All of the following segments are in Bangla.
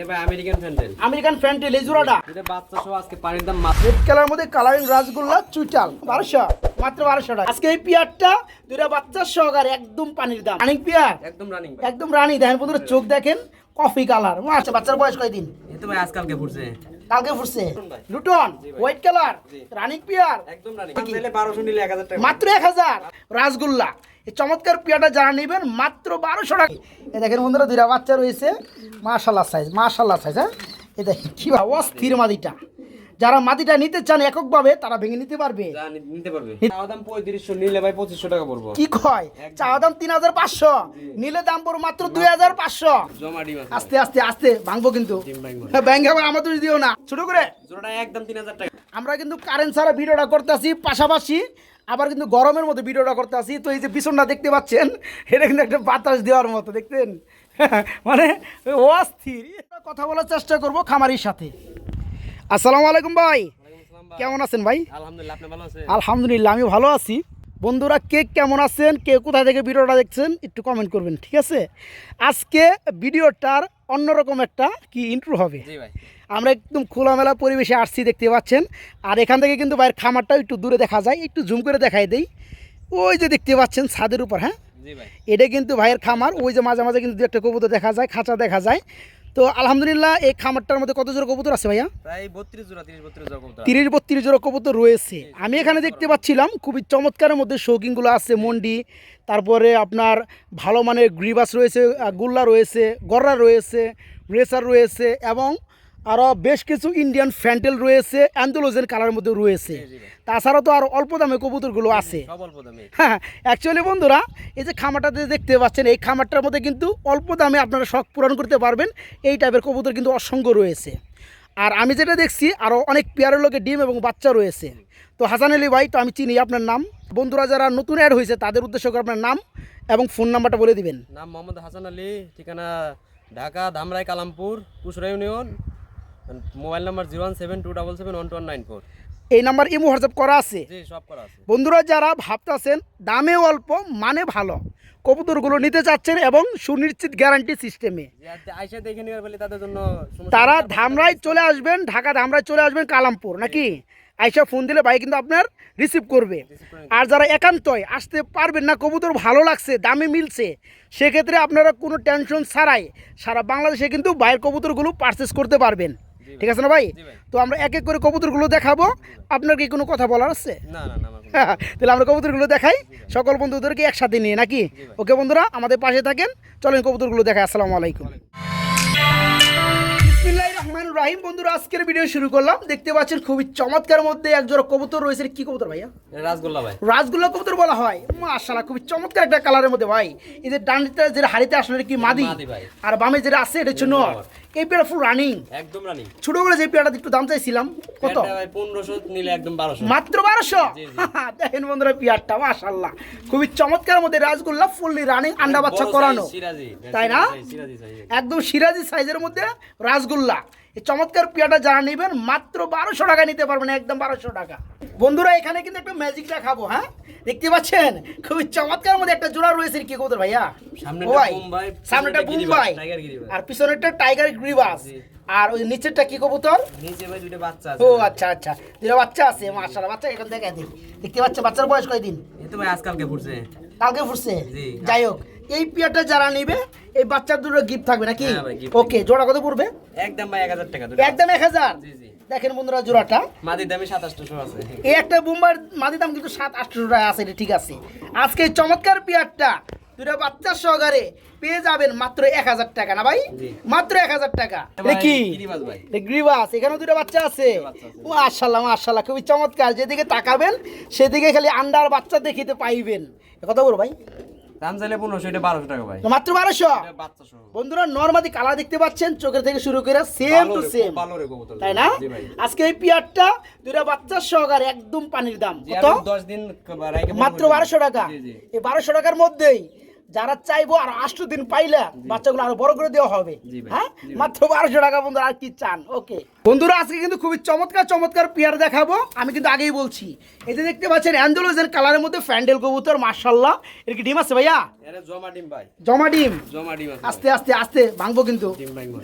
এটা ভাই আমেরিকান ফ্যান্ডেল আমেরিকান ফ্যান্টেল এই জোড়াটা। এটা বাচ্চা সহ আজকে পানির দাম মাত্র রেড কালার মধ্যে কালারিং রাসগোল্লা চুইটাল বারোশো মাত্র বারোশো টাকা। আজকে এই পিয়ারটা দুইটা বাচ্চার সহকারে একদম পানির দাম। Running pair? একদম রানিং একদম রানি দেখেন বন্ধুরা চোখ দেখেন কফি কালার আচ্ছা বাচ্চার বয়স কয়দিন? এই তো ভাই আজকালকে ফুটছে। কালকে ফুটছে। লুটন হোয়াইট কালার রানিং পিয়ার। একদম রানিং 1200 নিলে 1000 টাকা। মাত্র এক হাজার। রাসগোল্লা। এই চমৎকার পিয়াটা যারা নেবেন মাত্র বারোশো টাকা। এ দেখেন বন্ধুরা দুইটা বাচ্চা রয়েছে। মাশাল্লাহ সাইজ মাশাল্লাহ সাইজ হ্যাঁ? এই দেখেন কি অস্থির মাদিটা। যারা মাদিটা নিতে চান এককভাবে তারা ভেঙে নিতে পারবে। যা নিতে পারবে। চাওয়া দাম 3500 নিলে ভাই 2500 টাকা পড়ব। কি কয়? চাওয়া দাম তিন হাজার পাঁচশো নিলে দাম পড়ো মাত্র দুই হাজার পাঁচশো। আস্তে আস্তে আস্তে ভাঙবো কিন্তু। হ্যাঁ, ব্যাংক আবার আমাদের দিও না। ছোট করে। একদম 3000 টাকা। আমরা কিন্তু কারেন্ট ছাড়া ভিডিওটা করতেছি। পাশাপাশি আবার কিন্তু গরমের মধ্যে ভিডিওটা করতেছি তো এই যে পিছনটা দেখতে পাচ্ছেন এটা কিন্তু একটা বাতাস দেওয়ার মতো দেখতেন মানে অস্থির। কথা বলার চেষ্টা করব খামারির সাথে। আসসালামু আলাইকুম ভাই। কেমন আছেন ভাই? আলহামদুলিল্লাহ আমি ভালো আছি। বন্ধুরা কে কেমন আছেন? কে কোথা থেকে ভিডিওটা দেখছেন? একটু কমেন্ট করবেন ঠিক আছে? আজকে ভিডিওটার অন্যরকম একটা কি ইন্ট্রো হবে? জি ভাই। আমরা একদম খোলামেলা পরিবেশে আসছি দেখতে পাচ্ছেন। আর এখান থেকে কিন্তু বাইরের খামারটাও একটু দূরে দেখা যায়। একটু জুম করে দেখাই দেই। ওই যে দেখতে পাচ্ছেন ছাদের উপর হ্যাঁ? এটা কিন্তু ভাইয়ের খামার। ওই যে মাঝে মাঝে কিন্তু দু একটা কবুতর দেখা যায় খাঁচা দেখা যায়। তো আলহামদুলিল্লাহ এই খামারটার মধ্যে কত জোড়া কবুতর আছে ভাইয়া? প্রায় 32 জোড়া 30 32 জোড়া কবুতর তিরিশ বত্রিশ জোড়া কবুতর রয়েছে। আমি এখানে দেখতে পাচ্ছিলাম খুবই চমৎকারের মধ্যে শৌকিংগুলো আছে মন্ডি। তারপরে আপনার ভালো মানের গ্রিবাস রয়েছে গুল্লা রয়েছে গররা রয়েছে রেসার রয়েছে এবং আরও বেশ কিছু ইন্ডিয়ান ফ্যান্টেল রয়েছে অ্যান্ডোলোজেন কালারের মধ্যে রয়েছে। তাছাড়া তো আর অল্প দামে কবুতরগুলো আছে। অল্প দামে। হ্যাঁ অ্যাকচুয়ালি বন্ধুরা এই যে খামারটাতে দেখতে পাচ্ছেন এই খামারটার মধ্যে কিন্তু অল্প দামে আপনারা শখ পূরণ করতে পারবেন। এই টাইপের কবুতর কিন্তু অসংখ্য রয়েছে। আর আমি যেটা দেখছি আরও অনেক পেয়ারের লোকে ডিম এবং বাচ্চা রয়েছে। তো হাসান আলী ভাই তো আমি চিনি আপনার নাম। বন্ধুরা যারা নতুন অ্যাড হয়েছে তাদের উদ্দেশ্য করে আপনার নাম এবং ফোন নাম্বারটা বলে দিবেন। নাম মোহাম্মদ হাসান আলী ঠিকানা Dhaka Dhamrai Kalampur Pusra union. Mobile number zero one seven two double seven one two one nine four. এই নাম্বার ইমো হোয়াটসঅ্যাপ করা আছে? জি সব করা আছে। বন্ধুরা যারা ভাবতেছেন দামে অল্প মানে ভালো কবুতরগুলো নিতে চাচ্ছেন এবং সুনিশ্চিত গ্যারান্টি সিস্টেমে যে দেখে নিবার বলে তাদের জন্য তারা নেই। ধামরাই চলে আসবেন ঢাকা ধামরাই চলে আসবেন কালামপুর নাকি? আইসা ফোন দিলে ভাই কিন্তু আপনার রিসিভ করবে। আর যারা একান্তই আসতে পারবেন না কবুতর ভালো লাগছে দামে মিলছে সেক্ষেত্রে আপনারা কোনো টেনশন ছাড়াই সারা বাংলাদেশে কিন্তু বাইরের কবুতরগুলো পারচেস করতে পারবেন। ঠিক আছে না ভাই? তো আমরা এক এক করে কবুতরগুলো দেখাবো। আপনার কি কোনো কথা বলার আছে? আমার কোনো- তাহলে আমরা কবুতরগুলো দেখাই। সকল বন্ধুদেরকে একসাথে নিয়ে নাকি? ওকে বন্ধুরা আমাদের পাশে থাকেন। চলেন কবুতরগুলো দেখাই। আসসালামু আলাইকুম। রহমানির রহিম বন্ধুরা আজকের ভিডিও শুরু করলাম। দেখতে পাচ্ছেন খুবই চমৎকার মধ্যে এক জোড়া কবুতর রয়েছে। কি কবুতর ভাইয়া? এটা রাসগোল্লা ভাই। রাজগুল্লা কবুতর বলা হয়। মাশাআল্লাহ খুবই চমৎকার একটা কালারের মধ্যে ভাই। এই যে ডানটা যেটা হাড়িতে আসলে কি মাদি? আর বামে যেটা আছে এটা হচ্ছে নর। এই পেয়ারা ফুল রানিং একদম রানিং ছোট করে যে পেয়ারাটা একটু দাম চাইছিলাম কত? 1500 নিলে একদম 1200 মাত্র বারোশো? দেখেন বন্ধুরা পিয়ারটা মাশাল্লাহ খুবই চমৎকার মধ্যে রাজগোল্লা ফুললি রানিং আন্ডা বাচ্চা করানো। তাই না? একদম সিরাজি সাইজের মধ্যে রাসগোল্লা। এই চমৎকার পিয়াটা যারা নেবেন মাত্র বারোশো টাকা নিতে পারবেন একদম বারোশো টাকা। বন্ধুরা এখানে কিন্তু একটা ম্যাজিক দেখাবো হ্যাঁ? দেখতে পাচ্ছেন? খুবই চমৎকার মধ্যে একটা জোড়া রয়েছে কি কবুতর ভাইয়া? সামনেটা গিরিবাস। আর পিছনেরটা টাইগার গ্রিবাস আর ওই নিচেরটা কি কবুতর? নিচে ভাই বাচ্চা আছে। ও আচ্ছা আচ্ছা। দুটো বাচ্চা আছে মাশাআল্লাহ। বাচ্চা এখান দিন দেখতে পাচ্ছেন বাচ্চার বয়স কয়দিন? এই তো ভাই আজকালকে ফুটছে। কালকে ফুটছে? যাই হোক এই পিয়াটা যারা নিবে এই বাচ্চার দুটো গিফট থাকবে নাকি? হ্যাঁ ওকে জোড়া কত পড়বে? একদম ভাই 1000 টাকা দুটো একদম এক হাজার? জি জি। দেখেন বন্ধুরা জোড়াটা। মাদির দামে 2700 আছে। এই একটা বুম্বার মাদি দাম কিন্তু সাত আটশো টাকা আছে এটা ঠিক আছে। আজকে এই চমৎকার পিয়ারটা দুটো বাচ্চার সহকারে পেয়ে যাবেন মাত্র এক হাজার টাকা না ভাই? মাত্র এক হাজার টাকা। কি? গিরিবাস এখানেও দুটো বাচ্চা আছে। ও আছে। মাশাল্লাহ মাশাল্লাহ খুবই চমৎকার। যেদিকে তাকাবেন সেদিকে খালি আন্ডার বাচ্চা দেখিতে পাইবেন। কথা বলো ভাই? দাম চাইলে 1500 এটা 1200 টাকা ভাই। মাত্র বারোশো? এটা বাচ্চা সহ। বন্ধুরা নর্মালি কালার দেখতে পাচ্ছেন চোখের থেকে শুরু করে সেম টু সেম তাই না? আজকে এই পিয়ারটা দুটা বাচ্চার সহকারে একদম পানির দাম। কত? 10 দিন মাত্র বারোশো টাকা। এই বারোশো টাকার মধ্যেই যারা চাইব আর আষ্ট দিন পাইলে বাচ্চাগুলো আরও বড় করে দেওয়া হবে। হ্যাঁ? মাত্র বারোশো টাকা বন্ধুরা আর কি চান? ওকে। বন্ধুরা আজকে কিন্তু খুবই চমৎকার চমৎকার পেয়ার দেখাবো। আমি কিন্তু আগেই বলছি। এই যে দেখতে পাচ্ছেন অ্যান্ডোলোজের কালারের মধ্যে ফ্যান্ডেল কবুতর মার্শাল্লাহ এর কি ডিম আছে ভাইয়া? জমা ডিম ভাই। জমা ডিম? জমা ডিম আস্তে আস্তে আস্তে ভাঙবো কিন্তু।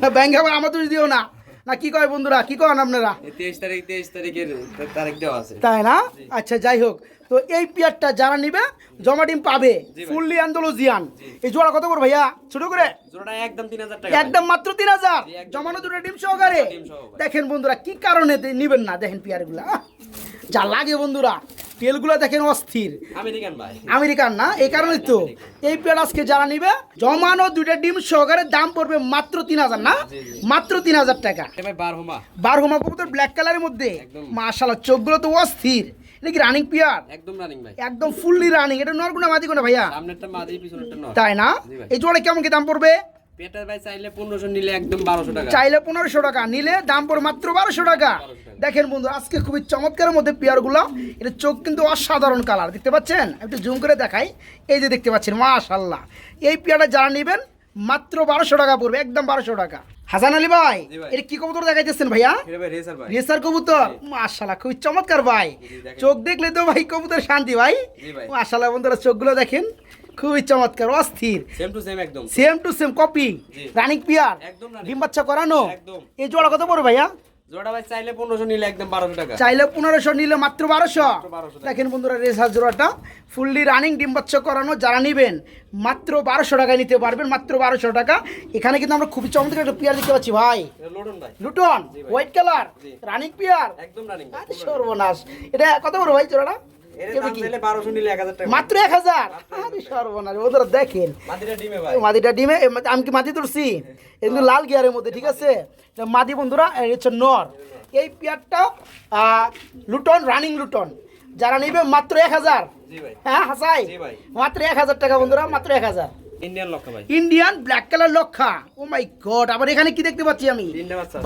হ্যাঁ, ব্যাংকে আবার আমাদের দিও না। না কি কয় বন্ধুরা কি কন আপনারা? তেইশ তারিখ তেইশ তারিখের তারিখ দেওয়া আছে। তাই না? আচ্ছা যাই হোক। তো এই পেয়ারটা যারা নিবে জমা ডিম পাবে। ফুললি অ্যান্ডোলজিয়ান এই জোড়া কত করে ভাইয়া? ছোট করে? একদম তিন হাজার একদম মাত্র তিন হাজার। জমানো দুটো ডিম সহকারে। দেখেন বন্ধুরা কি কারণে নিবেন না দেখেন পেয়ারগুলা? যা লাগে বন্ধুরা। তেলগুলো দেখেন অস্থির। আমেরিকান ভাই। আমেরিকান না? এই কারণে তো। এই পেয়ার আজকে যারা নিবে জমানো দুইটা ডিম সহকারে দাম পড়বে মাত্র তিন হাজার না। মাত্র তিন হাজার টাকা। এটা ভাই বার হোমা বার হোমা কবুতর ব্ল্যাক কালারের মধ্যে। মাশাল্লাহ চোখগুলো তো অস্থির। এটা কি রানিং পেয়ার একদম রানিং ভাই। একদম ফুললি রানিং এটা নরগুনা মাদি কোনা ভাইয়া? সামনেরটা মাঝি পিছনেরটা নর। তাই না? এই জোড়া কেমন কি দাম পড়বে? পেটার ভাই চাইলে পনেরোশো নিলে একদম বারোশো টাকা। চাইলে পনেরোশো টাকা নিলে দাম পড়ে মাত্র বারোশো টাকা। দেখেন বন্ধু আজকে খুবই চমৎকারের মধ্যে পেয়ারগুলো এটা চোখ কিন্তু অসাধারণ কালার দেখতে পাচ্ছেন? একটু জুম করে দেখাই। এই যে দেখতে পাচ্ছেন মাশাল্লাহ এই পেয়ারটা যারা নেবেন মাত্র বারোশো টাকা পড়বে একদম বারোশো টাকা। হাসান আলী ভাই। এটা কি কবুতর দেখাইতেছেন ভাইয়া? রেসার কবুতর? মাশাল্লাহ খুবই চমৎকার ভাই। চোখ দেখলে তো ভাই কবুতর শান্তি ভাই। মাশাল্লাহ বন্ধুরা চোখগুলো দেখেন খুবই চমৎকার অস্থির। সেম টু সেম একদম। সেম টু সেম কপি জি। রানিং পিয়ার ডিম বাচ্চা করানো। এই জোড়া কত পড়বে ভাইয়া? জোড়া ভাই চাইলে পনেরোশো নিলে একদম বারোশো টাকা। চাইলে পনেরোশো নিলে মাত্র বারোশো। 1200 দেখেন বন্ধুরা রেসার জোড়াটা ফুললি রানিং ডিম বাচ্চা করানো যারা নিবেন মাত্র বারোশো টাকায় নিতে পারবেন মাত্র বারোশো টাকা। এখানে কিন্তু আমরা খুবই চমৎকার একটা পিয়ার দেখতে পাচ্ছি ভাই। Luton white colour running pair. একদম রানিং সর্বনাশ। এটা কত বড় ভাই জোড়াটা? এর এটা দাম কি? চাইলে বারোশো নিলে এক হাজার টাকা। মাত্র এক হাজার? আরে সর্বনাশ ওদের দেখেন। মাদিরা ডিমে ভাই। মাদিটা ডিমে আমি কি মাদি তুলছি? কিন্তু লাল গিয়ারের মধ্যে ঠিক আছে? মাদি বন্ধুরা এই হচ্ছে নর। এই পেয়ারটা আহ, লুটন রানিং লুটন। যারা নিবে মাত্র এক হাজার। হ্যাঁ হাসাই? মাত্র এক হাজার টাকা বন্ধুরা মাত্র এক হাজার। ইন্ডিয়ান ভাই। ইন্ডিয়ান ব্ল্যাক কালার লক্ষা। ও মাই গড আবার এখানে কি দেখতে পাচ্ছি আমি?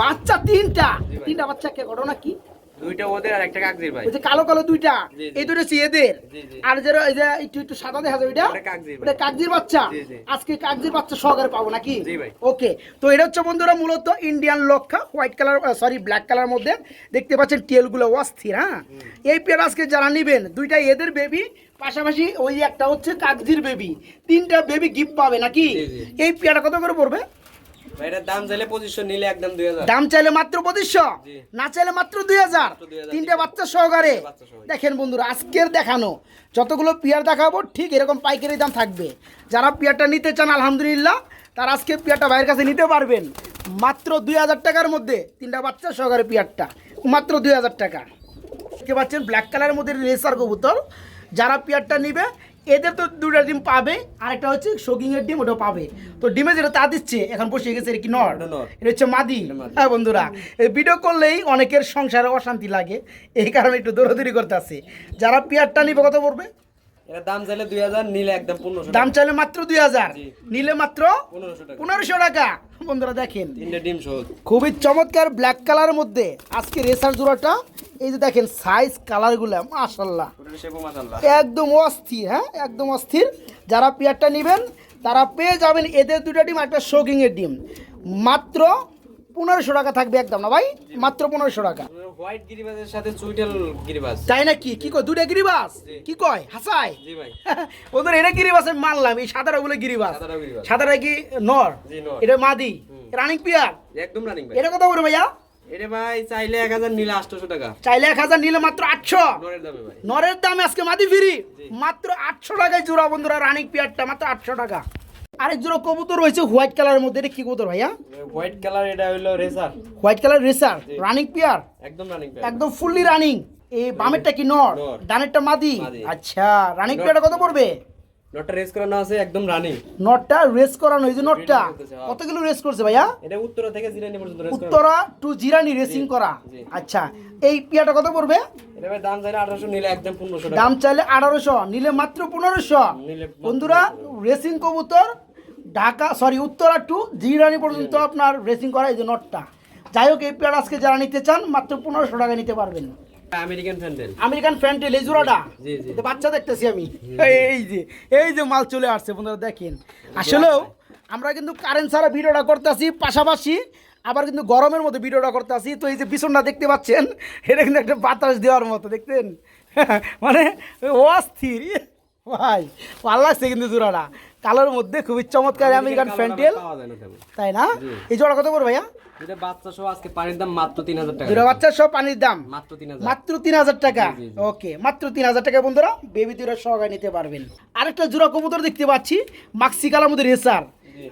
বাচ্চা তিনটা। তিনটা বাচ্চা কে ঘটনা কি? দুইটা ওদের আর একটা কাকজির ভাই। ওই যে কালো কালো দুইটা জি, জি। এই দুটো হচ্ছে এদের জি, জি। আর যারা এই যে একটু একটু সাদা দেখা যায় ওইটা? ওটা কাকজির ভাই। ওটা কাকজির বাচ্চা? জি, জি। আজকে কাকজির বাচ্চা সহকারে পাবো নাকি? ওকে তো এটা হচ্ছে বন্ধুরা মূলত Indian লক্ষা white colour sorry black colour মধ্যে। দেখতে পাচ্ছেন টেলগুলো অস্থির হ্যাঁ? এই পেয়ার আজকে যারা নেবেন দুইটা এদের বেবি পাশাপাশি ওই একটা হচ্ছে কাকজির বেবি তিনটা বেবি গিফট পাবে নাকি। এই পেয়ারা কত করে পড়বে? দাম চাইলে মাত্র পঁচিশশো? না চাইলে মাত্র দুই হাজার? তিনটে বাচ্চা সহকারে? তিনটে বাচ্চা সহকারে। দেখেন বন্ধুরা আজকের দেখানো যতগুলো পিয়ার দেখাবো ঠিক এরকম পাইকারি দাম থাকবে। যারা পিয়ারটা নিতে চান আলহামদুলিল্লাহ তার আজকে পিয়ারটা ভাইয়ের কাছে নিতে পারবেন। মাত্র দুই হাজার টাকার মধ্যে তিনটা বাচ্চা সহকারে পিয়ারটা। মাত্র দুই হাজার টাকা। দেখতে পাচ্ছেন ব্ল্যাক কালারের মধ্যে রেসার কবুতর। যারা পেয়ারটা নিবে এদের তো দুটা ডিম পাবে আর একটা হচ্ছে শোকিং এর ডিম ওটা পাবে। তো ডিমে যেটা তা দিচ্ছে এখন বসে গেছে এটা কি নর? এটা হচ্ছে মাদি। হ্যাঁ বন্ধুরা এই ভিডিও করলেই অনেকের সংসারে অশান্তি লাগে এই কারণে একটু দৌড়াদৌড়ি করতে আছে যারা পিয়ারটা নিবে কথা পড়বে? এটার দাম চাইলে দুই হাজার নিলে একদম পনেরোশো দাম চাইলে মাত্র দুই হাজার। নিলে মাত্র পনেরোশো টাকা। বন্ধুরা দেখেন। ডিম খুবই চমৎকার ব্ল্যাক কালারের মধ্যে আজকে রেসার জোড়াটা এই যে দেখেন সাইজ কালারগুলো মাশাল্লাহ একদম অস্থির হ্যাঁ? একদম অস্থির। যারা পেয়ারটা নেবেন তারা পেয়ে যাবেন এদের দুটা ডিম একটা শোকিংয়ের ডিম। মাত্র পনেরোশো টাকা থাকবে একদম না ভাই? মাত্র পনেরোশো টাকা। হোয়াইট গিরিবাজের সাথে চুইটেল গিরিবাজ। তাই না কি কি কয় দুটা গিরিবাস কি কয়? হাসাই জি ভাই। ওদের এটা গিরিবাস আমি মানলাম এই সাদারা বলে গিরিবাস সাদাটা কি নর? এটা মাদি। হুম। রানিং পিয়ার একদম রানিং ভাই। এটা কথা বলে ভাইয়া? এটা ভাই চাইলে এক হাজার নিলে আটশোশো টাকা। চাইলে এক হাজার নিলে মাত্র আটশো। নরের দামে ভাই। নরের দামে আজকে মাদি ফিরি। মাত্র আটশো টাকায় জোড়া বন্ধুরা রানিং পেয়ারটা মাত্র আটশো টাকা। আরেক জোড়া কবুতর রয়েছে হোয়াইট কালারের মধ্যে এটা কি কবুতর ভাইয়া? হোয়াইট কালার এটা হইল racer white colour racer running pair একদম রানিং একদম ফুললি রানিং এই বামেরটা কি নর? নর। ডানেরটা মাদি। আচ্ছা রানিং পেয়ারটা কত পড়বে? নটটা রেস করানো আছে একদম রানিং নটটা রেস করানো এই যে নটটা। Breeding। কত কিলো রেস করছে ভাইয়া? এটা উত্তরা থেকে জিরানি পর্যন্ত race Uttara to Zirani racing করা। আচ্ছা এই পিয়াটা কত পড়বে? এটা ভাই দাম চাইলে আঠারোশো নিলে একদম পনেরোশো টাকা। দাম চাইলে আঠারোশো নিলে মাত্র পনেরোশো। বন্ধুরা রেসিং কবুতর ঢাকা সরি উত্তরা টু জিরানি পর্যন্ত আপনার রেসিং করা এই যে নটটা যাই হোক এই পেয়ার আজকে যারা নিতে চান মাত্র পনেরোশো টাকা নিতে পারবেন। আমেরিকান আমেরিকান ফ্যান্টেল এই জোড়াটা বাচ্চা দেখতেছি আমি। এই যে এই যে মাল চলে আসছে বন্ধুরা দেখেন। আসলেও আমরা কিন্তু কারেন্ট ছাড়া ভিডিওটা করতেছি পাশাপাশি আবার কিন্তু গরমের মধ্যে ভিডিওটা করতেছি। তো এই যে দেখতে পাচ্ছেন এটা কিন্তু একটা বাতাস দেওয়ার মতো দেখতেন মানে অস্থির। ইয়ে, ভাই ভালো লাগছে কিন্তু জোড়াটা। কালোর মধ্যে খুবই চমৎকার আমেরিকান ফ্যান্টেল তাই না? এই জোড়া কত করে ভাইয়া? এটা বাচ্চা সহ আজকে পানির দাম মাত্র টাকা। দুটা পানির দাম? মাত্র মাত্র। ওকে মাত্র তিন হাজার টাকা বন্ধুরা। বেবি নিতে পারবেন। আরেকটা জোড়া কবুতর দেখতে পাচ্ছি মাক্সি কালার মধ্যে রেসার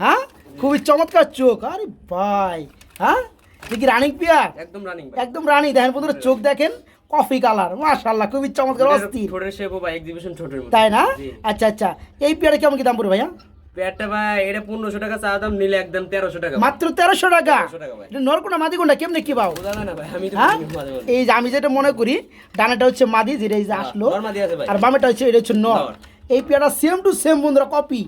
হ্যাঁ? খুবই চমৎকার চোখ। আরে ভাই হ্যাঁ? দেখি রানিং পিয়ার একদম রানিং একদম রানি। দেখেন বন্ধুরা চোখ দেখেন। কফি কালার মাশাল্লাহ খুবই চমৎকার অস্থির। ঠোঁটের শেপ বা এক্সিবিশন ঠোঁটের তাই না? আচ্ছা আচ্ছা এই পেয়ারে কেমন কি দাম পড়বে ভাইয়া? পেয়ারটা ভাই এটা পনেরোশো টাকা চা দাম নিলে একদম তেরোশো টাকা। মাত্র তেরোশো টাকা? 1300 টাকা ভাই। এটা নরকোনা মাদি কোনটা কেমনে কি পাও? বোঝা না ভাই আমি তো হ্যাঁ। এই যে আমি যেটা মনে করি ডানাটা হচ্ছে মাদি যেটা এই যে আসলো। আছে ভাই। আর বামেটা হচ্ছে এটা হচ্ছে নর। নর। এই পেয়ারটা সেম টু সেম বন্ধুরা কপি।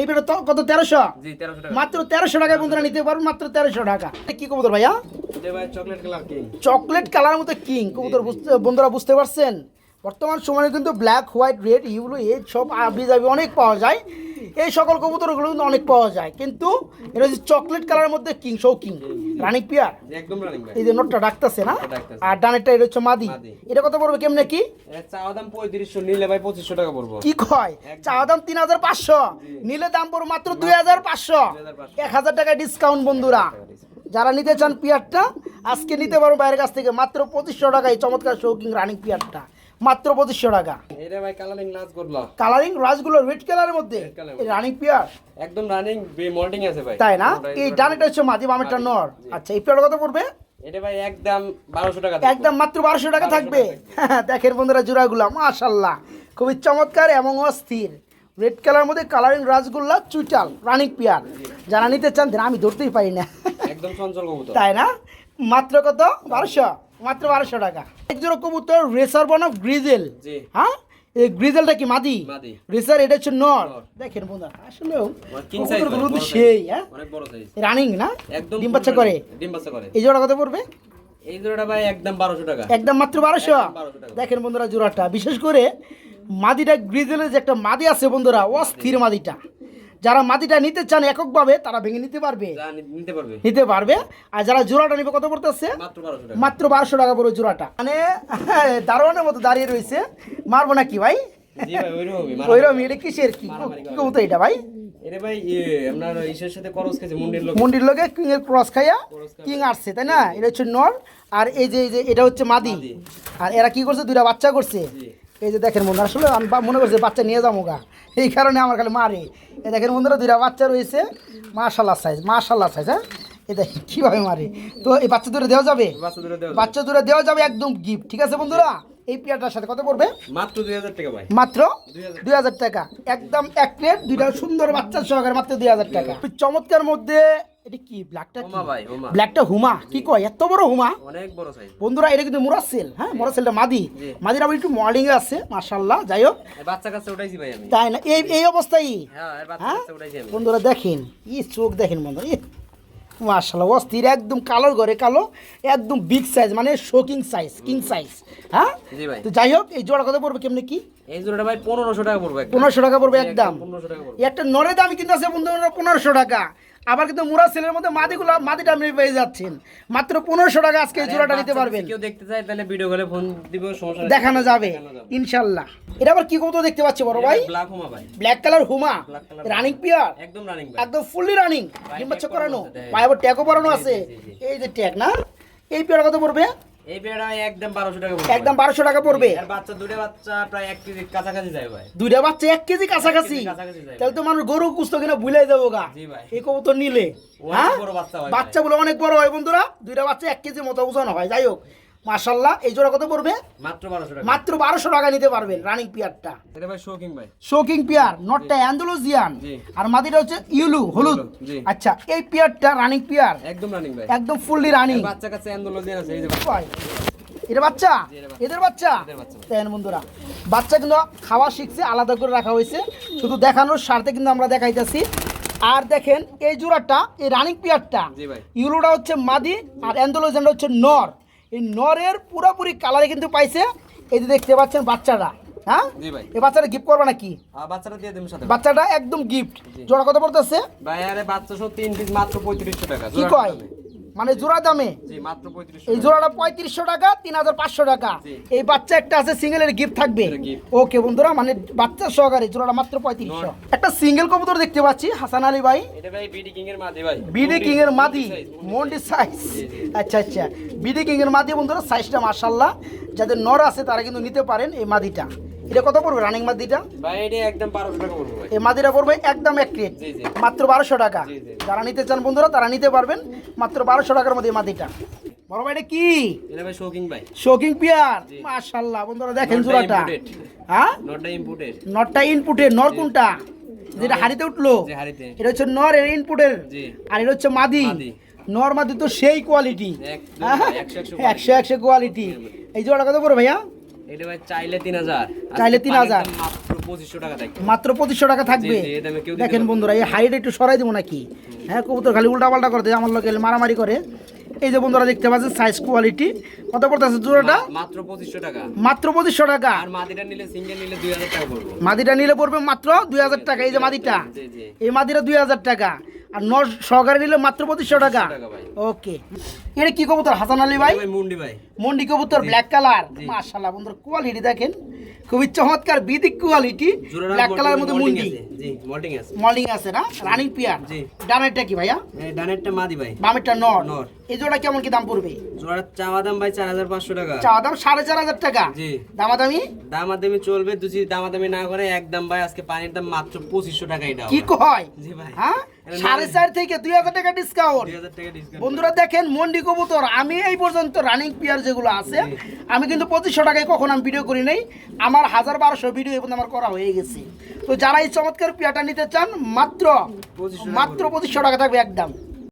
এই তো কত তেরোশো? জি তেরোশো টাকা। মাত্র তেরোশো টাকায় বন্ধুরা নিতে পারবেন মাত্র তেরোশো টাকা। কি কবুতর ভাইয়া? Chocolate colour king chocolate colour মতো কিং কবুতর বুঝতে বন্ধুরা বুঝতে পারছেন? বর্তমান সময়ে কিন্তু ব্ল্যাক হোয়াইট রেড ইগুলো এই সব আবি যাবি অনেক পাওয়া যায়। এই সকল কবুতরগুলো কিন্তু অনেক পাওয়া যায়। কিন্তু এটা হচ্ছে চকলেট কালারের মধ্যে কিং শৌ কিং রানিক পিয়ার। একদম রানিং এই যে নোটটা ডাকতেছে না? আর ডানেরটা এটা হচ্ছে মাদি। এটা কত পড়বে কেমনে কি? এর চা দাম পঁয়ত্রিশশো নিলে ভাই পঁচিশশো টাকা পড়ব। কি কয়? চাওয়া দাম তিন হাজার পাঁচশো। নিলে দাম পড়বে মাত্র দুই হাজার পাঁচশো। 2500 এক হাজার টাকা ডিসকাউন্ট বন্ধুরা। যারা নিতে চান পিয়ারটা আজকে নিতে পারো বাইরের কাছ থেকে মাত্র পঁচিশশো টাকা এই চমৎকার শৌকিং রানিং পিয়ারটা। মাত্র পঁচিশশো টাকা। এটা ভাই কালারিং করল কালারিং রাজগুলো রেড কালারের মধ্যে রানিং পিয়ার একদম রানিং মল্টিং আছে ভাই। তাই না? এই ডানেটা হচ্ছে মাদি বামেরটা নর। আচ্ছা এই পিয়ারটা কত পড়বে? এটা ভাই একদম টাকা একদম মাত্র বারোশো টাকা থাকবে। দেখেন বন্ধুরা জোড়াগুলো মাশাল্লাহ খুবই চমৎকার এবং অস্থির। রেড কালার মধ্যে কালারিং রাসগোল্লা চুইটাল রানিং পিয়ার যারা নিতে চান আমি ধরতেই পারি না। একদম চঞ্চল কবুতর। তাই না? মাত্র কত? বারোশো। মাত্র বারোশো টাকা। এক জোড়া কবুতর রেসার বনাম গ্রিজেল হ্যাঁ? এই গ্রিজেলটা কি মাদি? রেসার এটা হচ্ছে নর। দেখেন বন্ধুরা আসলেও কবুতরগুলো তো সেই হ্যাঁ? রানিং না? একদম ডিম বাচ্চা করে? ডিম বাচ্চা করে। এই জোড়া কত পড়বে? এই জোড়াটা ভাই একদম বারোশো টাকা। একদম মাত্র বারোশো? একদম 1200 টাকা। দেখেন বন্ধুরা জোড়াটা বিশেষ করে মাদিটা গ্রিজেলের যে একটা মাদি আছে বন্ধুরা অস্থির মাদিটা। যারা মাদিটা নিতে চান এককভাবে তারা ভেঙে নিতে পারবে। নিতে পারবে। নিতে পারবে। আর যারা জোড়াটা নিবে কত পড়তেছে? মাত্র বারোশো টাকা। মাত্র বারোশো টাকা পড়বে জোড়াটা। মানে দারোয়ানের মতো দাঁড়িয়ে রয়েছে। মারবো না কি ভাই জি ওইরকম এটা কিসের কি? কবুতর এটা ভাই? এটা ভাই আপনার ইসের সাথে করস খেয়েছে মুন্ডির লোক। মন্ডির লোকে কিং এর ক্রস খাইয়া। কিং আসছে তাই না? এটা হচ্ছে নর। আর এই যে এটা হচ্ছে মাদি। আর এরা কি করছে? দুইটা বাচ্চা করছে। এই যে দেখেন বন্ধুরা আসলে আমি মনে করছি বাচ্চা নিয়ে যাব গা। এই কারণে আমার খালি মারে। এই দেখেন বন্ধুরা দুইটা বাচ্চা রয়েছে। মাশাল্লাহ সাইজ মাশাল্লাহ সাইজ হ্যাঁ? এটা কীভাবে মারে। তো এই বাচ্চা দুটো দেওয়া যাবে? বাচ্চা দূরে দেওয়া যাবে। একদম গিফট ঠিক আছে বন্ধুরা? এই পেয়ারটার সাথে কত পড়বে? মাত্র দুই হাজার টাকা ভাই। মাত্র 2000 দুই হাজার টাকা। একদম এক প্লেট দুইটা সুন্দর বাচ্চা সহকারে মাত্র দুই হাজার টাকা। চমৎকার মধ্যে এটা কি ব্ল্যাকটা হোমা ভাই ব্ল্যাকটা হুমা? কি কয় এত বড় হুমা? অনেক বড় সাইজ বন্ধুরা এটা কিন্তু মোরাসেল হ্যাঁ? মোরাসেলটা মাদি। মাদির আবার একটু মর্নিং এ আছে মাশাল্লাহ যাই হোক। বাচ্চা কাছে উঠাইছি ভাই আমি। তাই না? এই এই অবস্থায়? হ্যাঁ বাচ্চা হ্যাঁ? কাছে উঠাইছি আমি। বন্ধুরা দেখেন। ই চোখ দেখেন বন্ধুরা ই মাশাল্লাহ অস্থির একদম কালোর ঘরে কালো একদম বিগ সাইজ মানে শোকিং সাইজ কিং সাইজ হ্যাঁ? তো যাই হোক এই জোড়া কথা পড়বে কেমনি কি? এই জোড়াটা ভাই পনেরোশো টাকা পড়বে। পনেরোশো টাকা পড়বে একদম। পনেরোশো টাকা একটা নরে দাম কিন্তু আছে বন্ধু পনেরোশো টাকা। আবার কিন্তু মুরা সেলের মধ্যে মাদিগুলো মাদিটা আপনি পেয়ে যাচ্ছেন। মাত্র পনেরোশো টাকা আজকে এই জোড়াটা নিতে পারবেন। কেউ দেখতে চাই তাহলে ভিডিও কলে ফোন দিব সমস্যা দেখানো যাবে ইনশাল্লাহ। এটা আবার কি কত দেখতে পাচ্ছি বড় ভাই? ব্ল্যাক হুমা ভাই। ব্ল্যাক কালার হুমা। রানিং পিয়ার একদম রানিং একদম ফুললি রানিং ডিম বাচ্চা করানো। ভাই আবার ট্যাগও পরানো আছে। এই যে ট্যাগ না? এই পিয়ার কত পড়বে? এই একদম টাকা পড়বে। একদম বারোশো টাকা পড়বে। আর বাচ্চা দুটো বাচ্চা প্রায় এক কেজি কাছাকাছি যায় ভাই। দুইটা বাচ্চা এক কেজি কাছাকাছি। তাহলে তো মানুষ গরু কুস্ত কিনা ভুলে যাব গা। জি ভাই। এই কবুতর নিলে। হ্যাঁ? বড় বাচ্চা বাচ্চাগুলো অনেক বড় হয় বন্ধুরা। দুইটা বাচ্চা এক কেজি মতো ওজন হয়। যাই হোক মাশাল্লাহ এই জোড়া কত পড়বে? মাত্র বারোশো টাকা। মাত্র বারোশো টাকা নিতে পারবেন রানিং পিয়ারটা এটা ভাই শোকিং ভাই। শোকিং পিয়ার নটটা অ্যান্ডালুজিয়ান জি। আর মাদিটা হচ্ছে ইউলু হলুদ। আচ্ছা এই পিয়ারটা রানিং পিয়ার একদম রানিং ভাই। একদম ফুললি রানিং বাচ্চা কাছে আন্দোলন আছে এই যে এটা বাচ্চা? এটা বাচ্চা। এদের বাচ্চা? এদের বাচ্চা। বন্ধুরা বাচ্চা কিন্তু খাওয়া শিখছে আলাদা করে রাখা হয়েছে। শুধু দেখানোর স্বার্থে কিন্তু আমরা দেখাইতেছি। আর দেখেন এই জোড়াটা এই রানিং পিয়ারটা জি ভাই। ইউলোটা হচ্ছে মাদি আর অ্যান্ডোলোজেনটা হচ্ছে নর। এই নরের পুরোপুরি কালারে কিন্তু পাইছে। এই যে দেখতে পাচ্ছেন বাচ্চারা হ্যাঁ? ভাই। এই বাচ্চাটা গিফট করবে নাকি? বাচ্চাটা দিয়ে দেবেন সাথে। বাচ্চাটা একদম গিফট জোড়া কত পড়তেছে? ভাই আরে বাচ্চা সহ তিন পিস মাত্র টাকা। কি কয়। মানে জোড়া দামে। এই জোড়াটা পঁয়ত্রিশশো টাকা তিন হাজার পাঁচশো টাকা। এই বাচ্চা একটা আছে সিঙ্গেলের গিফট থাকবে। ওকে বন্ধুরা মানে বাচ্চা সহকারে জোড়াটা মাত্র পঁয়ত্রিশশো। একটা সিঙ্গেল কবুতর দেখতে পাচ্ছি হাসান আলী ভাই। বিডি কিং এর মাদি মন্ডি সাইজ। আচ্ছা আচ্ছা। বিডি কিং এর মাদি বন্ধুরা সাইজটা মার্শাল্লাহ যাদের নর আছে তারা কিন্তু নিতে পারেন এই মাদিটা। এটা কত পড়বে? রানিং মাদিটা? ভাই এটা একদম বারোশো টাকা পড়বে ভাই। এই মাদিটা পড়বে একদম এক রেট জি, জি। মাত্র বারোশো টাকা। জি, জি। যারা নিতে চান বন্ধুরা তারা নিতে পারবেন। মাত্র বারোশো টাকার মধ্যে এই মাদিটা। বড় ভাই এটা কি? এটা ভাই শৌকিং ভাই। শোকিং পিয়ার? জি। মাশাল্লাহ বন্ধুরা দেখেন জোড়াটা হ্যাঁ? নটটা ইম্পোর্টেড নটটা ইনপুটের নর কোনটা? যেটা হাড়িতে উঠল? এটা হচ্ছে নর এর ইনপুটের আর এটা হচ্ছে মাদি। নর মাদি তো সেই কোয়ালিটি একশো একশো একশো একশো কোয়ালিটি এই জোড়াটা কত পড়বে ভাইয়া? এটা ভাই চাইলে তিন হাজার। চাইলে 3000 মাত্র টাকা থাকবে মাত্র টাকা দেখেন বন্ধুরা এই হাইট একটু সরাই দেবো নাকি? হ্যাঁ কবুতর খালি উল্টা পাল্টা করতে আমার লোকে মারামারি করে। এই যে বন্ধুরা দেখতে পাচ্ছেন সাইজ কোয়ালিটি কত পড়তেছে জোড়াটা? মাত্র টাকা। মাত্র পঁচিশশো টাকা। আর মাদিটা নিলে সিঙ্গেল নিলে দুই হাজার টাকা পড়ব। মাদিটা নিলে পড়বে মাত্র দুই হাজার টাকা এই যে মাদিটা। এই মাদিটা দুই হাজার টাকা। আর নর সহকারে নিলে মাত্র পঁচিশশো টাকা। ওকে। এটা কি কবুতর? হাসান আলী ভাই? ভাই মুন্ডি কবুতর ব্ল্যাক কালার মাশাআল্লাহ বন্ধুর কোয়ালিটি দেখেন। খুবই চমৎকার বিদিক কোয়ালিটি ব্ল্যাক কালারের মধ্যে molding মুন্ডি। আছে। আছে। না? Running peer. ডানেরটা কি ভাইয়া? ডানেরটা মাদি ভাই। বামেরটা নর। নর। এই জোড়া কেমন কি দাম পড়বে? জোড়ার চাওয়া দাম ভাই চার হাজার পাঁচশো টাকা। চাওয়া দাম সাড়ে চার হাজার টাকা। দামাদামি? দামাদামি চলবে যদি দামাদামি না করে একদম ভাই আজকে পানির দাম মাত্র পঁচিশশো টাকা এটা কি কয়? জি ভাই। হ্যাঁ? এটা সাড়ে চার থেকে দুই হাজার টাকা ডিসকাউন্ট বন্ধুরা দেখেন মন্ডি কবুতর আমি এই পর্যন্ত রানিং পিয়ার যেগুলো আছে আমি কিন্তু পঁচিশশো টাকায় কখন আমি ভিডিও করি নাই। আমার হাজার বারোশো ভিডিও এবং আমার করা হয়ে গেছে। তো যারা এই চমৎকার পিয়াটা নিতে চান মাত্র মাত্র পঁচিশশো টাকা থাকবে একদম।